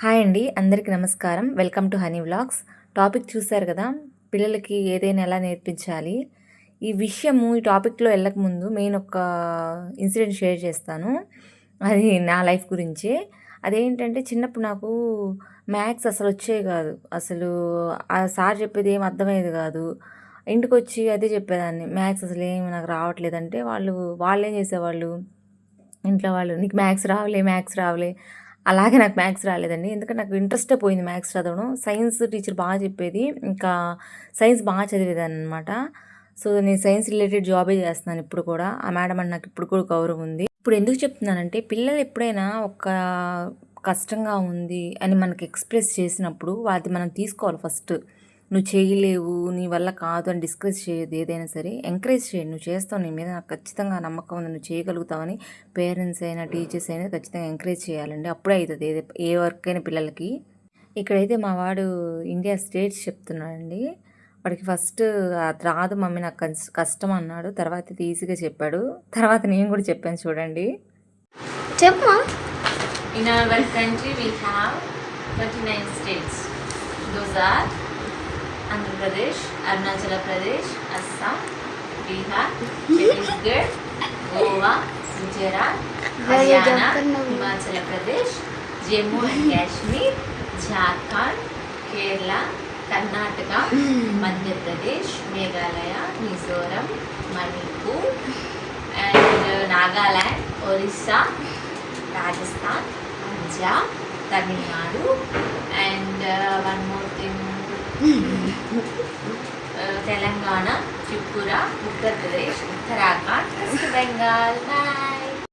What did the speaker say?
Hi అండి అందరికీ నమస్కారం. Welcome to honey vlogs. Topic చూశారు కదా పిల్లలకి ఏదైనా ఎలా నేర్పించాలి? ఈ విషయము ఈ టాపిక్లో వెళ్ళకముందు మెయిన్ ఒక ఇన్సిడెంట్ షేర్ చేస్తాను. అది నా లైఫ్ గురించి. అదేంటంటే చిన్నప్పుడు నాకు మ్యాథ్స్ అసలు వచ్చేవి కాదు. అసలు ఆ సార్ చెప్పేది ఏం అర్థమయ్యేది కాదు. ఇంటికి వచ్చి అదే చెప్పేదాన్ని. మ్యాథ్స్ అసలు ఏమి నాకు రావట్లేదంటే వాళ్ళు వాళ్ళు ఏం చేసేవాళ్ళు? ఇంట్లో వాళ్ళు నీకు మ్యాథ్స్ రావలే మ్యాథ్స్ రావలే అలాగే నాకు మ్యాథ్స్ రాలేదండి. ఎందుకంటే నాకు ఇంట్రెస్టే పోయింది మ్యాథ్స్ చదవడం. సైన్స్ టీచర్ బాగా చెప్పేది. ఇంకా సైన్స్ బాగా చదివేదాన్ని అనమాట సో నేను సైన్స్ రిలేటెడ్ జాబే చేస్తున్నాను ఇప్పుడు కూడా. ఆ మేడం అని నాకు ఇప్పుడు కూడా గౌరవం ఉంది. ఇప్పుడు ఎందుకు చెప్తున్నానంటే పిల్లలు ఎప్పుడైనా ఒక కష్టంగా ఉంది అని మనకి ఎక్స్ప్రెస్ చేసినప్పుడు అది మనం తీసుకోవాలి ఫస్ట్. నువ్వు చేయలేవు నీ వల్ల కాదు అని డిస్కస్ చేయదు ఏదైనా సరే. ఎంకరేజ్ చేయండి నువ్వు చేస్తావు నీ మీద నాకు ఖచ్చితంగా నమ్మకం ఉంది నువ్వు చేయగలుగుతావని పేరెంట్స్ అయినా టీచర్స్ అయినా ఖచ్చితంగా ఎంకరేజ్ చేయాలండి. అప్పుడే అవుతుంది ఏది ఏ వర్క్ అయినా పిల్లలకి. ఇక్కడైతే మా వాడు ఇండియా స్టేట్స్ చెప్తున్నాడండి. వాడికి ఫస్ట్ అది రాదు మమ్మీ నాకు కస్- కష్టం అన్నాడు. తర్వాత ఇది ఈజీగా చెప్పాడు. తర్వాత నేను కూడా చెప్పాను చూడండి. చెప్పమా In our country, we have 29 states. Those are Andhra Andhra Pradesh Arunachala Pradesh Assam Bihar Chhattisgarh Goa Gujarat Haryana Himachal Pradesh Jammu and Kashmir Jharkhand Kerala Karnataka Madhya Pradesh Meghalaya Mizoram Manipur and Nagaland Orissa Rajasthan Punjab Tamil Nadu and one more thing Telangana Tripura Uttar Pradesh Uttarakhand west Bengal